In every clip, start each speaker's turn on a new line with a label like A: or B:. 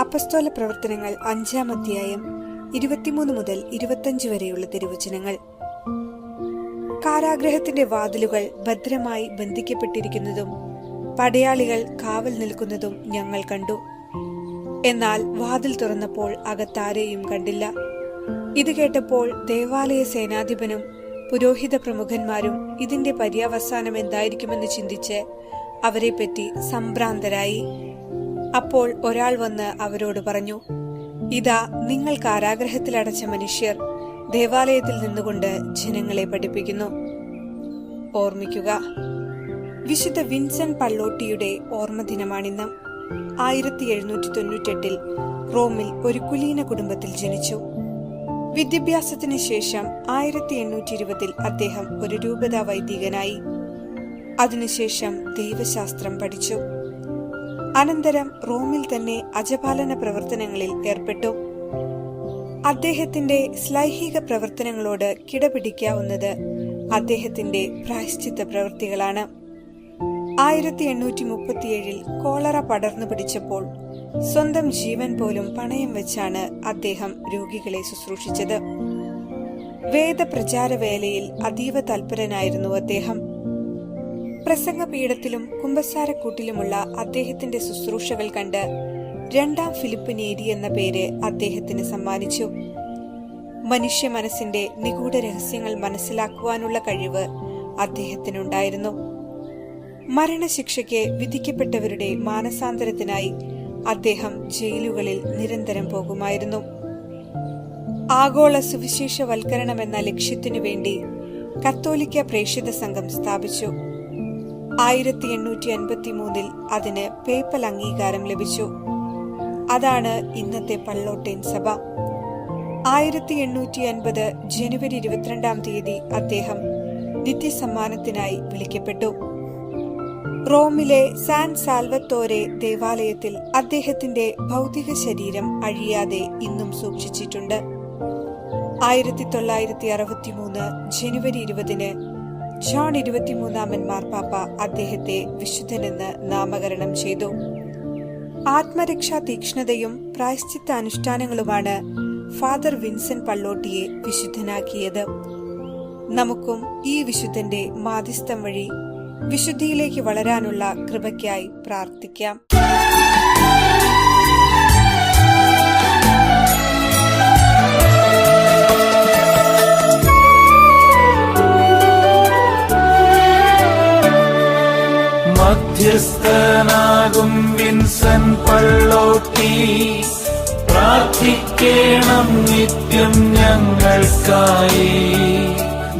A: അപ്പസ്തോല പ്രവർത്തനങ്ങൾ അഞ്ചാം അധ്യായം ഇരുപത്തിമൂന്ന് മുതൽ ഇരുപത്തഞ്ച് വരെയുള്ള തിരുവചനങ്ങൾ. കാരാഗ്രഹത്തിന്റെ വാതിലുകൾ ഭദ്രമായി ബന്ധിക്കപ്പെട്ടിരിക്കുന്നതും പടയാളികൾ കാവൽ നിൽക്കുന്നതും ഞങ്ങൾ കണ്ടു. എന്നാൽ വാതിൽ തുറന്നപ്പോൾ അകത്താരെയും കണ്ടില്ല. ഇത് കേട്ടപ്പോൾ ദേവാലയ സേനാധിപനും പുരോഹിത പ്രമുഖന്മാരും ഇതിന്റെ പര്യവസാനം എന്തായിരിക്കുമെന്ന് ചിന്തിച്ച് അവരെപ്പറ്റി സംഭ്രാന്തരായി. അപ്പോൾ ഒരാൾ വന്ന് അവരോട് പറഞ്ഞു ഇതാ നിങ്ങൾ കാരാഗ്രഹത്തിലടച്ച മനുഷ്യർ ദേവാലയത്തിൽ നിന്നുകൊണ്ട് ജനങ്ങളെ പഠിപ്പിക്കുന്നു. ഓർമ്മിക്കുക വിശുദ്ധ വിൻസെന്റ് പള്ളോട്ടിയുടെ ഓർമ്മ ദിനമാണിന്ന്. ആയിരത്തി എഴുന്നൂറ്റി തൊണ്ണൂറ്റെട്ടിൽ റോമിൽ ഒരു കുലീന കുടുംബത്തിൽ ജനിച്ചു. വിദ്യാഭ്യാസത്തിന് ശേഷം ആയിരത്തി എണ്ണൂറ്റി ഇരുപതിൽ അദ്ദേഹം ഒരു രൂപതാ വൈദികനായി. അതിനുശേഷം ദൈവശാസ്ത്രം പഠിച്ചു. അനന്തരം റോമിൽ തന്നെ അജപാലന പ്രവർത്തനങ്ങളിൽ ഏർപ്പെട്ടു. അദ്ദേഹത്തിന്റെ ശ്ലൈഹിക പ്രവർത്തനങ്ങളോട് കിടപിടിക്കാവുന്നത് അദ്ദേഹത്തിന്റെ പ്രായശ്ചിത്ത പ്രവൃത്തികളാണ്. ആയിരത്തി എണ്ണൂറ്റി മുപ്പത്തിയേഴിൽ കോളറ പടർന്നു പിടിച്ചപ്പോൾ സ്വന്തം ജീവൻ പോലും പണയം വെച്ചാണ് അദ്ദേഹം രോഗികളെ ശുശ്രൂഷിച്ചത്. വേദപ്രചാര വേലയിൽ അതീവ തൽപരനായിരുന്നു അദ്ദേഹം. പ്രസംഗപീഠത്തിലും കുമ്പസാരക്കൂട്ടിലുമുള്ള അദ്ദേഹത്തിന്റെ ശുശ്രൂഷകൾ കണ്ട് രണ്ടാം ഫിലിപ്പ് നേരി എന്ന പേര് അദ്ദേഹത്തിന് സമ്മാനിച്ചു. മനുഷ്യ മനസ്സിന്റെ നിഗൂഢ രഹസ്യങ്ങൾ മനസ്സിലാക്കുവാനുള്ള കഴിവ് അദ്ദേഹത്തിനുണ്ടായിരുന്നു. മരണശിക്ഷയ്ക്ക് വിധിക്കപ്പെട്ടവരുടെ മാനസാന്തരത്തിനായി അദ്ദേഹം ജയിലുകളിൽ നിരന്തരം പോകുമായിരുന്നു. ആഗോള സുവിശേഷവൽക്കരണം എന്ന ലക്ഷ്യത്തിനു വേണ്ടി കത്തോലിക്ക പ്രേക്ഷിത സംഘം സ്ഥാപിച്ചു. ആയിരത്തി എണ്ണൂറ്റി അൻപത്തി മൂന്നിൽ അതിന് പേപ്പൽ അംഗീകാരം ലഭിച്ചു. അതാണ് ഇന്നത്തെ പള്ളോട്ടേൻ സഭ. ആയിരത്തി എണ്ണൂറ്റി അൻപത് ജനുവരി ഇരുപത്തിരണ്ടാം തീയതി അദ്ദേഹം നിത്യസമ്മാനത്തിനായി വിളിക്കപ്പെട്ടു. റോമിലെ സാൻ സാൽവത്തോരെ ദേവാലയത്തിൽ അദ്ദേഹത്തിന്റെ ഭൗതിക ശരീരം അഴിയാതെ ഇന്നും സൂക്ഷിച്ചിട്ടുണ്ട്. ആയിരത്തി തൊള്ളായിരത്തി അറുപത്തിമൂന്ന് ജനുവരി ഇരുപതിന് ജോൺ ഇരുപത്തിമൂന്നാമൻ മാർപ്പാപ്പ അദ്ദേഹത്തെ വിശുദ്ധനെന്ന് നാമകരണം ചെയ്തു. ആത്മരക്ഷാ തീക്ഷ്ണതയും പ്രായശ്ചിത്ത അനുഷ്ഠാനങ്ങളുമാണ് ഫാദർ വിൻസെന്റ് പള്ളോട്ടിയെ വിശുദ്ധനാക്കിയത്. നമുക്കും ഈ വിശുദ്ധന്റെ മാധ്യസ്ഥം വഴി വിശുദ്ധിയിലേക്ക് വളരാനുള്ള കൃപയ്ക്കായി പ്രാർത്ഥിക്കാം.
B: മധ്യസ്ഥനാകും വിൻസൻ പള്ളോട്ടി. പ്രാർത്ഥിക്കണം നിത്യം ഞങ്ങൾക്കായി.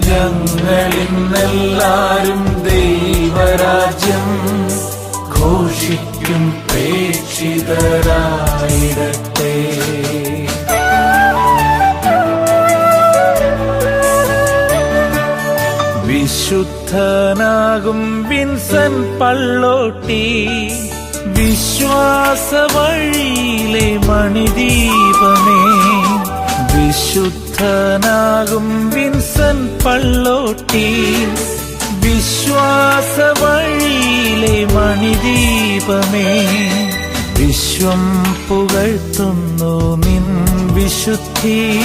B: ഞങ്ങളിന്നെല്ലാരും ദൈവരാജ്യം ഘോഷിക്കും പ്രേക്ഷിതരായിടട്ടെ. വിശുദ്ധനാകും വിൻസൻ പള്ളോട്ടി. വിശ്വാസ വഴിയിലെ മണിദീപമേ. വിശുദ്ധനാകും വിൻസൻ പള്ളോട്ടി. വിശ്വാസ വഴിയിലെ മണിദീപമേ. വിശ്വം പുകഴ്ത്തുന്നു നിൻ വിശുദ്ധി.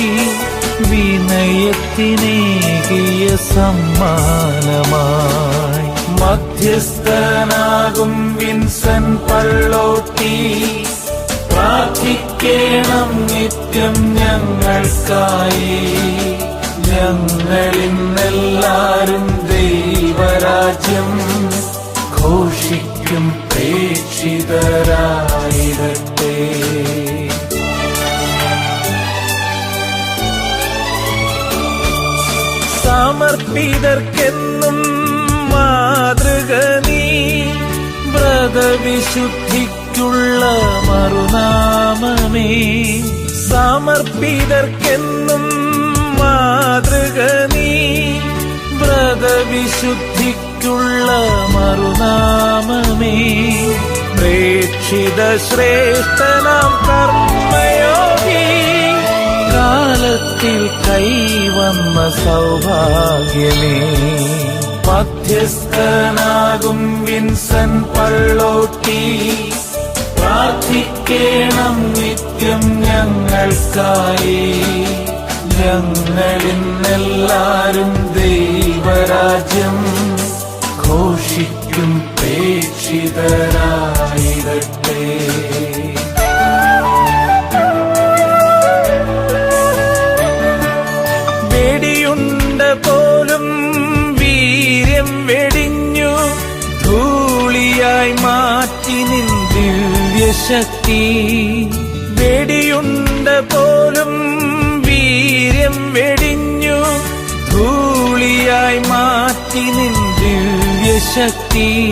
B: വിനയത്തിനേകിയ സമ്മാനമായി. മധ്യസ്ഥനാകും വിൻസൻ പള്ളോട്ടി. പ്രാർത്ഥിക്കണം നിത്യം ഞങ്ങൾക്കായി. ഞങ്ങളിന്നെല്ലാരും ദൈവരാജ്യം ഘോഷിക്കും പ്രേക്ഷിതരായിടട്ടെ സമർപ്പിതർക്കെന്നും മാതൃക നീ. വ്രതവിശുദ്ധിക്കുള്ള മറുനാമമേ. സമർപ്പിതർക്കെന്നും മാതൃക നീ. വ്രതവിശുദ്ധിക്കുള്ള മറുനാമമേ. പ്രേക്ഷിത ശ്രേഷ്ഠനാം കർമ്മയോഗി കാലത്തിൽ കൈവന്ന സൗഭാഗ്യമേ. മധ്യസ്ഥനാകും വിൻസൻ പള്ളോട്ടി. പ്രാർത്ഥിക്കണം നിത്യം ഞങ്ങൾക്കായി. ഞങ്ങളിന്നെല്ലാരും ദൈവരാജ്യം ഘോഷിക്കും പ്രേക്ഷിതരായിരട്ടെ മാറ്റി നിൻ ദിവ്യശക്തി. വെടിയുണ്ട പോലും വീര്യം വെടിഞ്ഞു. ധൂളിയായി മാറ്റി നിൻ ദിവ്യശക്തി.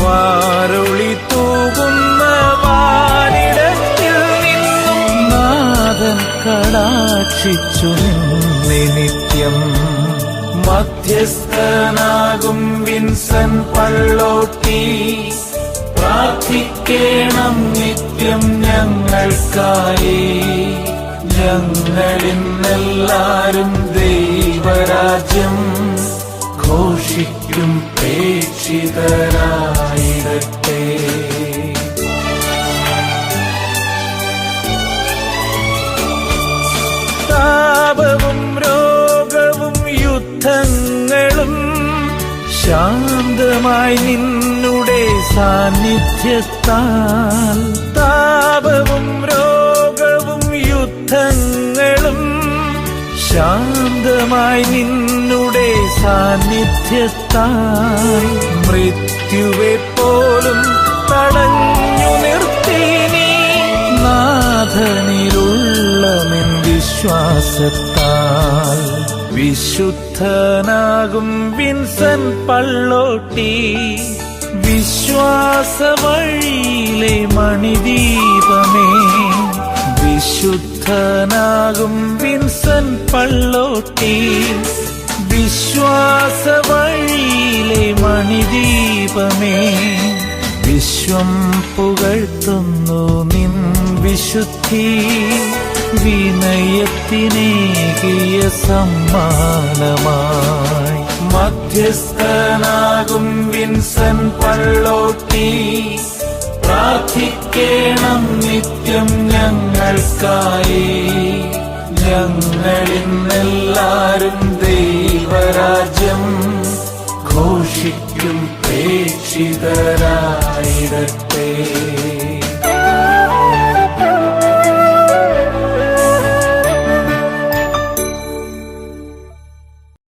B: വാരൊളി തൂകുന്ന വാരിടത്തിൽ നിന്നും നാദം കടാക്ഷിച്ചു നിത്യം. മധ്യസ്ഥനാകും വിൻസൻ പള്ളോട്ടി. പ്രാർത്ഥിക്കണം നിത്യം ഞങ്ങൾക്കായി. ഞങ്ങളിന്നെല്ലാരും ദൈവരാജ്യം ഘോഷിക്കും പ്രേക്ഷിതരായിരട്ടെ ശാന്തമായി നിന്നുടെ സാന്നിധ്യത്താൽ താപവും രോഗവും യുദ്ധങ്ങളും ശാന്തമായി നിന്നുടെ സാന്നിധ്യത്താൽ മൃത്യുവെ പോലും തടഞ്ഞു നിർത്തി നീ വിശ്വാസത്താൽ വിശുദ്ധ വിശുദ്ധനാകും വിൻസൻ പള്ളോട്ടി. വിശ്വാസ വഴിയിലെ മണിദീപമേ. വിശുദ്ധനാകും വിൻസൻ പള്ളോട്ടി. വിശ്വാസ വഴിയിലെ മണിദീപമേ. വിശ്വം പുകഴ്ത്തുന്നു നിൻ വിശുദ്ധി. വിനയത്തിനേകിയ സമ്മാനമായി. മധ്യസ്ഥനാകും വിൻസൻ പള്ളോട്ടി. പ്രാർത്ഥിക്കണം നിത്യം ഞങ്ങൾക്കായി. ഞങ്ങളിന്നെല്ലാരും ദൈവരാജ്യം ഘോഷിക്കും പ്രേക്ഷിതരായിരട്ടെ